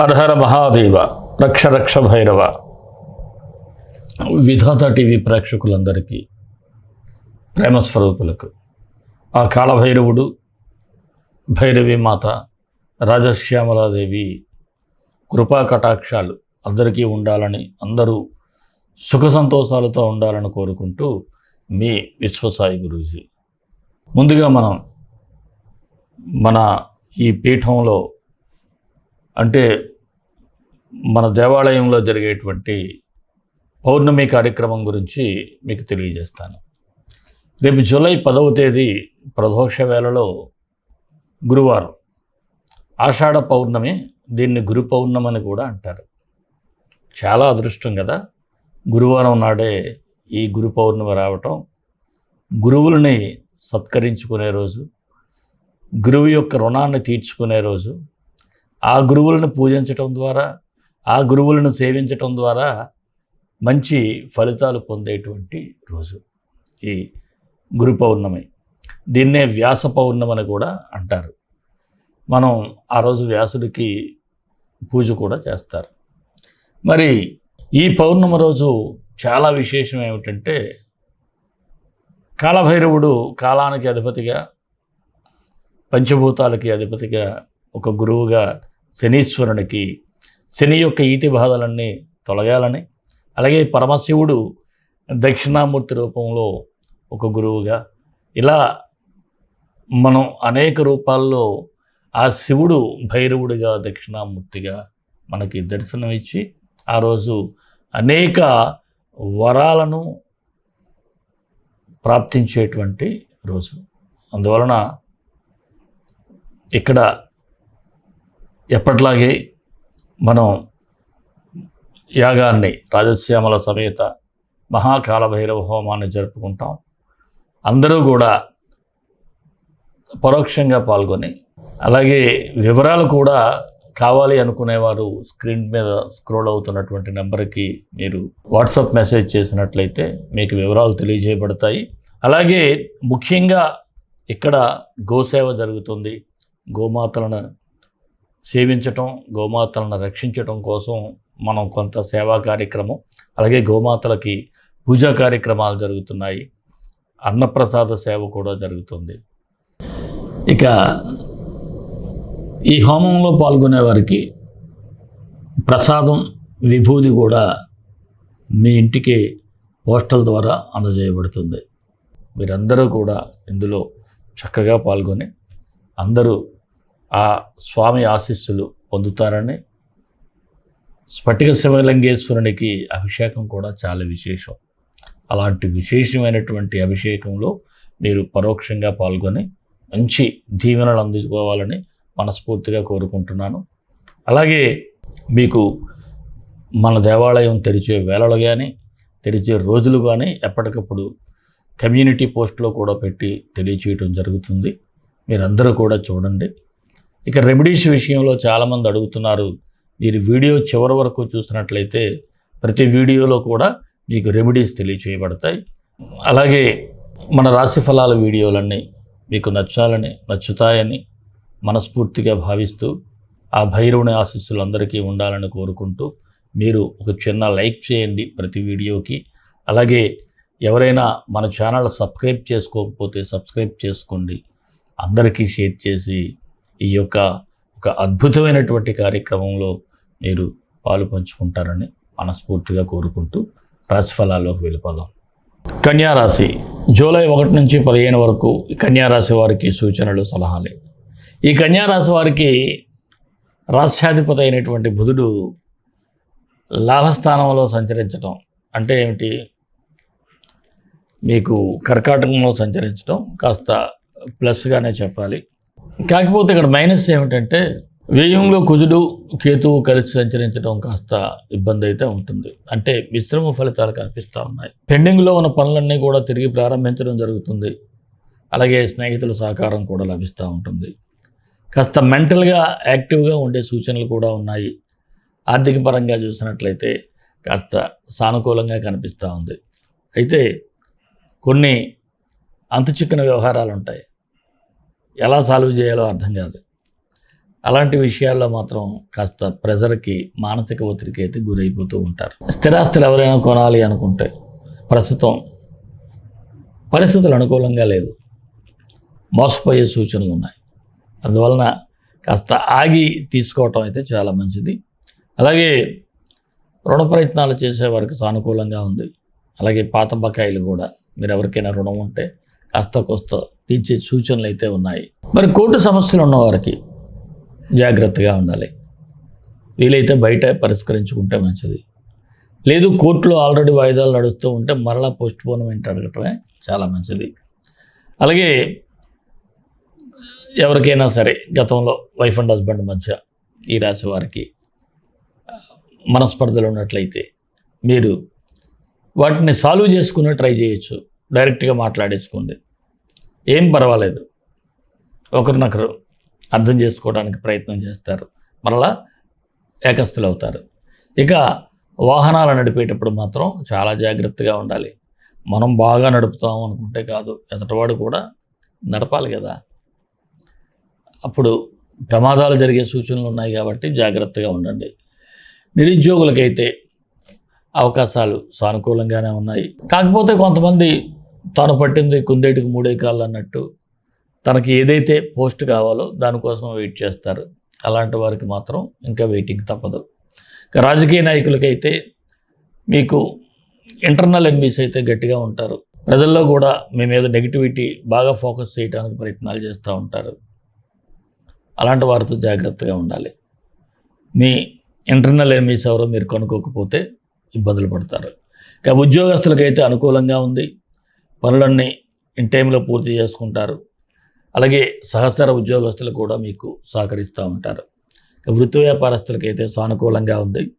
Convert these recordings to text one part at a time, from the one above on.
అర్హర మహాదేవ రక్ష రక్ష భైరవ విధాత టీవీ ప్రేక్షకులందరికీ ప్రేమస్వరూపులకు ఆ కాళభైరవుడు భైరవి మాత రాజశ్యామలాదేవి కృపా కటాక్షాలు అందరికీ ఉండాలని అందరూ సుఖ సంతోషాలతో ఉండాలని కోరుకుంటూ మీ విశ్వసాయి గురూజీ. ముందుగా మనం మన ఈ పీఠంలో అంటే మన దేవాలయంలో జరిగేటువంటి పౌర్ణమి కార్యక్రమం గురించి మీకు తెలియజేస్తాను. రేపు జూలై పదవ తేదీ ప్రదోక్ష వేళలో గురువారం ఆషాఢ పౌర్ణమి దీన్ని గురు పౌర్ణమి అని కూడా అంటారు. చాలా అదృష్టం కదా! గురువారం నాడే ఈ గురు పౌర్ణమి రావటం గురువులని సత్కరించుకునే రోజు గురువు యొక్క రుణాన్ని తీర్చుకునే రోజు ఆ గురువులను పూజించటం ద్వారా ఆ గురువులను సేవించటం ద్వారా మంచి ఫలితాలు పొందేటువంటి రోజు ఈ గురు పౌర్ణమి. దీన్నే వ్యాస పౌర్ణమని కూడా అంటారు. మనం ఆ రోజు వ్యాసుడికి పూజ కూడా చేస్తారు. మరి ఈ పౌర్ణమి రోజు చాలా విశేషం ఏమిటంటే కాలభైరవుడు కాలానికి అధిపతిగా పంచభూతాలకి అధిపతిగా ఒక గురువుగా శనీశ్వరునికి శని యొక్క ఈతి బాధలన్నీ తొలగాలని అలాగే పరమశివుడు దక్షిణామూర్తి రూపంలో ఒక గురువుగా ఇలా మనం అనేక రూపాల్లో ఆ శివుడు భైరవుడిగా దక్షిణామూర్తిగా మనకి దర్శనమిచ్చి ఆ రోజు అనేక వరాలను ప్రాప్తించేటువంటి రోజు. అందువలన ఇక్కడ ఎప్పట్లాగే మనం యాగాన్ని రాజశ్యామల సమేత మహాకాల భైరవ హోమాన్ని జరుపుకుంటాం. అందరూ కూడా పరోక్షంగా పాల్గొని అలాగే వివరాలు కూడా కావాలి అనుకునేవారు స్క్రీన్ మీద స్క్రోల్ అవుతున్నటువంటి నెంబర్కి మీరు వాట్సాప్ మెసేజ్ చేసినట్లయితే మీకు వివరాలు తెలియజేయబడతాయి. అలాగే ముఖ్యంగా ఇక్కడ గోసేవ జరుగుతుంది. గోమాతలను సేవించటం గోమాతలను రక్షించటం కోసం మనం కొంత సేవా కార్యక్రమం అలాగే గోమాతలకి పూజా కార్యక్రమాలు జరుగుతున్నాయి. అన్నప్రసాద సేవ కూడా జరుగుతుంది. ఇక ఈ హోమంలో పాల్గొనే వారికి ప్రసాదం విభూది కూడా మీ ఇంటికి పోస్టల్ ద్వారా అందజేయబడుతుంది. మీరందరూ కూడా ఇందులో చక్కగా పాల్గొని అందరూ ఆ స్వామి ఆశీస్సులు పొందుతారని స్ఫటిక శివలింగేశ్వరునికి అభిషేకం కూడా చాలా విశేషం. అలాంటి విశేషమైనటువంటి అభిషేకంలో మీరు పరోక్షంగా పాల్గొని మంచి దీవెనలు అందుకోవాలని మనస్ఫూర్తిగా కోరుకుంటున్నాను. అలాగే మీకు మన దేవాలయం తెరిచే వేళలు కానీ తెరిచే రోజులు కానీ ఎప్పటికప్పుడు కమ్యూనిటీ పోస్ట్లో కూడా పెట్టి తెలియచేయటం జరుగుతుంది. మీరందరూ కూడా చూడండి. ఇక రెమెడీస్ విషయంలో చాలామంది అడుగుతున్నారు. మీరు వీడియో చివరి వరకు చూసినట్లయితే ప్రతి వీడియోలో కూడా మీకు రెమెడీస్ తెలియచేయబడతాయి. అలాగే మన రాశి ఫలాల వీడియోలన్నీ మీకు నచ్చాలని నచ్చుతాయని మనస్ఫూర్తిగా భావిస్తూ ఆ భైరవుని ఆశీస్సులు అందరికీ ఉండాలని కోరుకుంటూ మీరు ఒక చిన్న లైక్ చేయండి ప్రతి వీడియోకి. అలాగే ఎవరైనా మన ఛానల్ సబ్స్క్రైబ్ చేసుకోకపోతే సబ్స్క్రైబ్ చేసుకోండి. అందరికీ షేర్ చేసి ఈ యొక్క ఒక అద్భుతమైనటువంటి కార్యక్రమంలో మీరు పాలు పంచుకుంటారని మనస్ఫూర్తిగా కోరుకుంటూ రాశిఫలాల్లోకి వెళ్ళిపోదాం. కన్యారాశి జూలై ఒకటి నుంచి పదిహేను వరకు కన్యారాశి వారికి సూచనలు సలహాలే. ఈ కన్యారాశి వారికి రాస్యాధిపతి అయినటువంటి బుధుడు లాభస్థానంలో సంచరించటం అంటే ఏమిటి? మీకు కర్కాటకంలో సంచరించడం కాస్త ప్లస్గానే చెప్పాలి. కాకపోతే ఇక్కడ మైనస్ ఏమిటంటే వ్యయంలో కుజుడు కేతువు కలిసి సంచరించడం కాస్త ఇబ్బంది అయితే ఉంటుంది. అంటే మిశ్రమ ఫలితాలు కనిపిస్తూ ఉన్నాయి. పెండింగ్లో ఉన్న పనులన్నీ కూడా తిరిగి ప్రారంభించడం జరుగుతుంది. అలాగే స్నేహితుల సహకారం కూడా లభిస్తూ ఉంటుంది. కాస్త మెంటల్గా యాక్టివ్గా ఉండే సూచనలు కూడా ఉన్నాయి. ఆర్థిక పరంగా చూసినట్లయితే కాస్త సానుకూలంగా కనిపిస్తూ ఉంది. అయితే కొన్ని అంతుచిక్కిన వ్యవహారాలు ఉంటాయి. ఎలా సాల్వ్ చేయాలో అర్థం కాదు. అలాంటి విషయాల్లో మాత్రం కాస్త ప్రెజర్కి మానసిక ఒత్తిడికి అయితే గురైపోతూ ఉంటారు. స్థిరాస్తులు ఎవరైనా కొనాలి అనుకుంటే ప్రస్తుతం పరిస్థితులు అనుకూలంగా లేవు. మోసపోయే సూచనలు ఉన్నాయి. అందువలన కాస్త ఆగి తీసుకోవటం అయితే చాలా మంచిది. అలాగే రుణ ప్రయత్నాలు చేసే వారికి సానుకూలంగా ఉంది. అలాగే పాత బకాయిలు కూడా మీరు ఎవరికైనా రుణం ఉంటే కాస్త కొస్త తీర్చే సూచనలు అయితే ఉన్నాయి. మరి కోర్టు సమస్యలు ఉన్నవారికి జాగ్రత్తగా ఉండాలి. వీలైతే బయట పరిష్కరించుకుంటే మంచిది. లేదు కోర్టులో ఆల్రెడీ వాయిదాలు నడుస్తూ ఉంటే మరలా పోస్ట్ పోన్మెంట్ అడగటమే చాలా మంచిది. అలాగే ఎవరికైనా సరే గతంలో వైఫ్ అండ్ హస్బెండ్ మధ్య ఈ రాశి వారికి మనస్పర్ధలు ఉన్నట్లయితే మీరు వాటిని సాల్వ్ చేసుకునే ట్రై చేయొచ్చు. డైరెక్ట్గా మాట్లాడేసుకోండి. ఏం పర్వాలేదు. ఒకరినొకరు అర్థం చేసుకోవడానికి ప్రయత్నం చేస్తారు. మరలా ఏకస్తులు అవుతారు ఇక వాహనాలు నడిపేటప్పుడు మాత్రం చాలా జాగ్రత్తగా ఉండాలి. మనం బాగా నడుపుతాం అనుకుంటే కాదు ఎదటివాడు కూడా నడపాలి కదా. అప్పుడు ప్రమాదాలు జరిగే సూచనలు ఉన్నాయి కాబట్టి జాగ్రత్తగా ఉండండి. నిరుద్యోగులకైతే అవకాశాలు సానుకూలంగానే ఉన్నాయి. కాకపోతే కొంతమంది తాను పట్టింది కుందేటికి మూడే కాళ్ళు అన్నట్టు. తనకి ఏదైతే పోస్ట్ కావాలో దానికోసం వెయిట్ చేస్తారు. అలాంటి వారికి మాత్రం ఇంకా వెయిటింగ్ తప్పదు. ఇక రాజకీయ నాయకులకైతే మీకు ఇంటర్నల్ ఎన్మీస్ అయితే గట్టిగా ఉంటారు. ప్రజల్లో కూడా మీ మీద నెగిటివిటీ బాగా ఫోకస్ చేయడానికి ప్రయత్నాలు చేస్తూ ఉంటారు. అలాంటి వారితో జాగ్రత్తగా ఉండాలి. మీ ఇంటర్నల్ ఎన్మీస్ ఎవరో మీరు కనుక్కోకపోతే ఇబ్బందులు పడతారు. ఇక ఉద్యోగస్తులకైతే అనుకూలంగా ఉంది. పనులన్నీ ఇన్ టైంలో పూర్తి చేసుకుంటారు. అలాగే సహచర ఉద్యోగస్తులు కూడా మీకు సహకరిస్తూ ఉంటారు. వృత్తి వ్యాపారస్తులకైతే సానుకూలంగా ఉంది.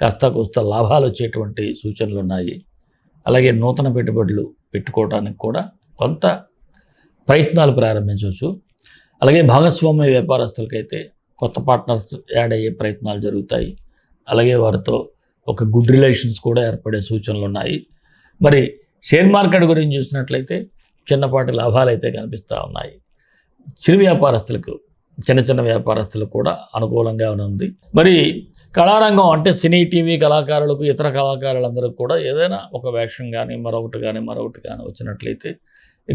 కాస్త కోస్త లాభాలు వచ్చేటువంటి సూచనలు ఉన్నాయి. అలాగే నూతన పెట్టుబడులు పెట్టుకోవడానికి కూడా కొంత ప్రయత్నాలు ప్రారంభించవచ్చు. అలాగే భాగస్వామ్య వ్యాపారస్తులకైతే కొత్త పార్ట్నర్స్ యాడ్ అయ్యే ప్రయత్నాలు జరుగుతాయి. అలాగే వారితో ఒక గుడ్ రిలేషన్స్ కూడా ఏర్పడే సూచనలు ఉన్నాయి. మరి షేర్ మార్కెట్ గురించి చూసినట్లయితే చిన్నపాటి లాభాలు అయితే కనిపిస్తూ ఉన్నాయి. చిరు వ్యాపారస్తులకు చిన్న చిన్న వ్యాపారస్తులకు కూడా అనుకూలంగా ఉంది. మరి కళారంగం అంటే సినీ టీవీ కళాకారులకు ఇతర కళాకారులందరికీ కూడా ఏదైనా ఒక వేషం కానీ మరొకటి కానీ మరొకటి కానీ వచ్చినట్లయితే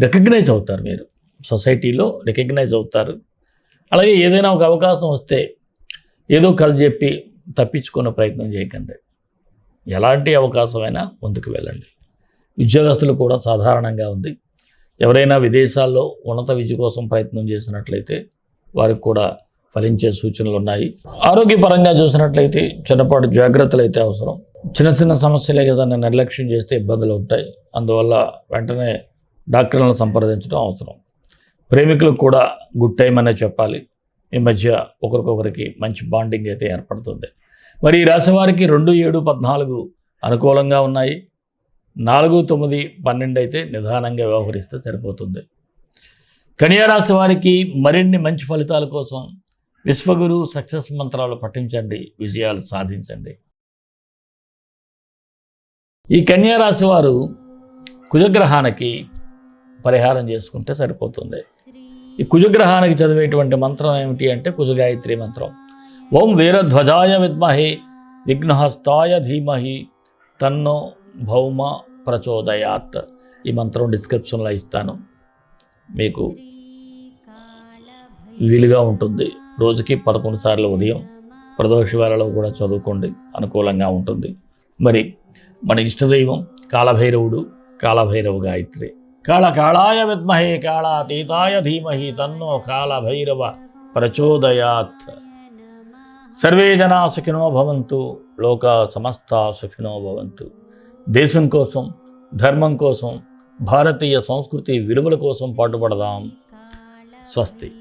రికగ్నైజ్ అవుతారు మీరు. సొసైటీలో రికగ్నైజ్ అవుతారు. అలాగే ఏదైనా ఒక అవకాశం వస్తే ఏదో కళ చెప్పి తప్పించుకునే ప్రయత్నం చేయకండి. ఎలాంటి అవకాశమైనా ముందుకు వెళ్ళండి. ఉద్యోగస్తులు కూడా సాధారణంగా ఉంది. ఎవరైనా విదేశాల్లో ఉన్నత విద్య కోసం ప్రయత్నం చేసినట్లయితే వారికి కూడా ఫలించే సూచనలు ఉన్నాయి. ఆరోగ్యపరంగా చూసినట్లయితే చిన్నపాటి జాగ్రత్తలు అయితే అవసరం. చిన్న చిన్న సమస్యలే కదా నిర్లక్ష్యం చేస్తే ఇబ్బందులు ఉంటాయి అందువల్ల వెంటనే డాక్టర్లను సంప్రదించడం అవసరం. ప్రేమికులకు కూడా గుడ్ టైం అనే చెప్పాలి. ఈ మధ్య ఒకరికొకరికి మంచి బాండింగ్ అయితే ఏర్పడుతుంది. మరి ఈ రాశి వారికి రెండు ఏడు పద్నాలుగు అనుకూలంగా ఉన్నాయి. నాలుగు తొమ్మిది పన్నెండు అయితే నిదానంగా వ్యవహరిస్తే సరిపోతుంది. కన్యారాశి వారికి మరిన్ని మంచి ఫలితాల కోసం విశ్వగురు సక్సెస్ మంత్రాలు పఠించండి విజయాలు సాధించండి. ఈ కన్యారాశి వారు కుజగ్రహానికి పరిహారం చేసుకుంటే సరిపోతుంది. ఈ కుజగ్రహానికి చదివేటువంటి మంత్రం ఏమిటి అంటే కుజగాయత్రి మంత్రం. ఓం వీరధ్వజాయ విద్మహే విఘ్నహస్తాయ ధీమహి తన్నో భౌమ ప్రచోదయాత్. ఈ మంత్రం డిస్క్రిప్షన్లో ఇస్తాను. మీకు వీలుగా ఉంటుంది. రోజుకి పదకొండు సార్లు ఉదయం ప్రదోష కూడా చదువుకోండి. అనుకూలంగా ఉంటుంది. మరి మన ఇష్టదైవం కాలభైరవుడు కాలభైరవ గాయత్రి. కాళ కాళాయ విద్మహే కాళాతీతాయ ధీమహి తన్నో కాలభైరవ ప్రచోదయాత్. సర్వే జనా సుఖినో భవంతు లోక సమస్త సుఖినో భవంతు. దేశం కోసం ధర్మం కోసం భారతీయ సంస్కృతి విలువల కోసం పాటుపడదాం. స్వస్తి.